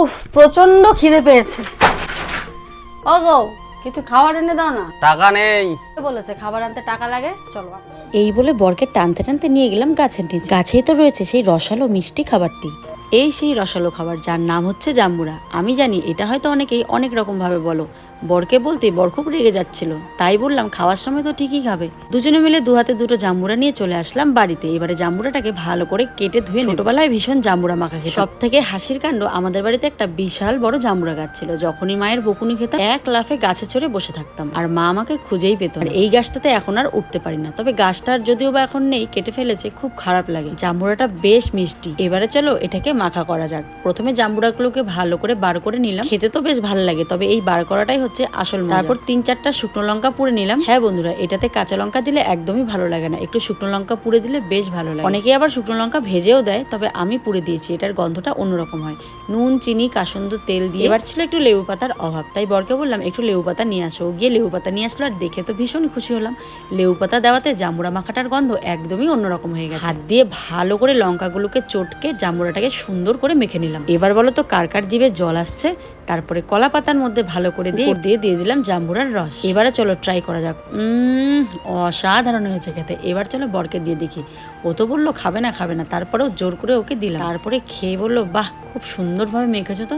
উফ প্রচণ্ড খিদে পেয়েছে। ও গো কিছু খাবার এনে দাও না। টাকা নেই। বলেছে খাবার আনতে টাকা লাগে? চলো এই বলে বরকে টানতে টানতে নিয়ে গেলাম গাছের নিচে। গাছেই তো রয়েছে সেই রসালো মিষ্টি খাবারটি। এই সেই রসালো খাবার যার নাম হচ্ছে জাম্বুরা। আমি জানি এটা হয়তো অনেকেই অনেক রকম ভাবে বলো। বরকে বলতে বর খুব রেগে যাচ্ছিল। তাই বললাম, খাওয়ার সময় তো ঠিকই খাবে। দুজনে মিলে দু হাতে দুটো জাম্বুরা নিয়ে চলে আসলাম বাড়িতে। এবারে জাম্বুরাটাকে ভালো করে কেটে ধুয়ে ছোটবেলায় ভীষণ জাম্বুরা মাখা খেত সব থেকে হাসির কাণ্ড, আমাদের বাড়িতে একটা বিশাল বড় জাম্বুরা গাছ ছিল। যখনই মায়ের বকুনি খেতাম, এক লাফে গাছে চড়ে বসে থাকতাম। আর মা আমাকে খুঁজেই পেত। আর এই গাছটাতে এখন আর উঠতে পারি না। তবে গাছটার যদিও বা এখন নেই, কেটে ফেলেছে, খুব খারাপ লাগে। জাম্বুরাটা বেশ মিষ্টি। এবারে চলো, এটাকে মাখা করা যাক। প্রথমে জাম্বুরাগুলোকে ভালো করে বার করে নিলাম। খেতে তো বেশ ভালো লাগে, তবে এই বার করাটাই হচ্ছে আসল তারপর তিন চারটা শুকনো লঙ্কা পুড়ে নিলাম। হ্যাঁ বন্ধুরা, এটাতে কাঁচা লঙ্কা দিলে একদমই ভালো লাগে না। একটু শুকনো লঙ্কা পুড়ে দিলে বেশ ভালো লাগে। অনেকে আবার শুকনো লঙ্কা ভেজেও দেয়, তবে আমি পুড়ে দিয়েছি। এটার গন্ধটা অন্যরকম হয়। নুন, চিনি কাসন্দ তেল দিয়ে। এবার ছিল একটু লেবু পাতার অভাব, তাই বরকে বললাম, একটু লেবু পাতা নিয়ে আসো। গিয়ে লেবু পাতা নিয়ে আসলো, আর দেখে তো ভীষণ খুশি হলাম। লেবু পাতা দেওয়াতে জামুড়া মাখাটার গন্ধ একদমই অন্যরকম হয়ে গেছে। হাত দিয়ে ভালো করে লঙ্কাগুলোকে চটকে জামুড়াটাকে সুন্দর করে মেখে নিলাম। এবার বলো তো কার কার জিভে জল আসছে? তারপরে কলা পাতার মধ্যে ভালো করে দিয়ে দিয়ে দিয়ে দিলাম জাম্বুরার রস। এবারে চলো ট্রাই করা যাক। উম, অসাধারণ হয়েছে খেতে। এবার চলো বরকে দিয়ে দেখি। ও তো বলল খাবে না খাবে না। তারপরেও জোর করে ওকে দিলাম। তারপরে খেয়ে বলল বাহ খুব সুন্দরভাবে মেখেছো তো।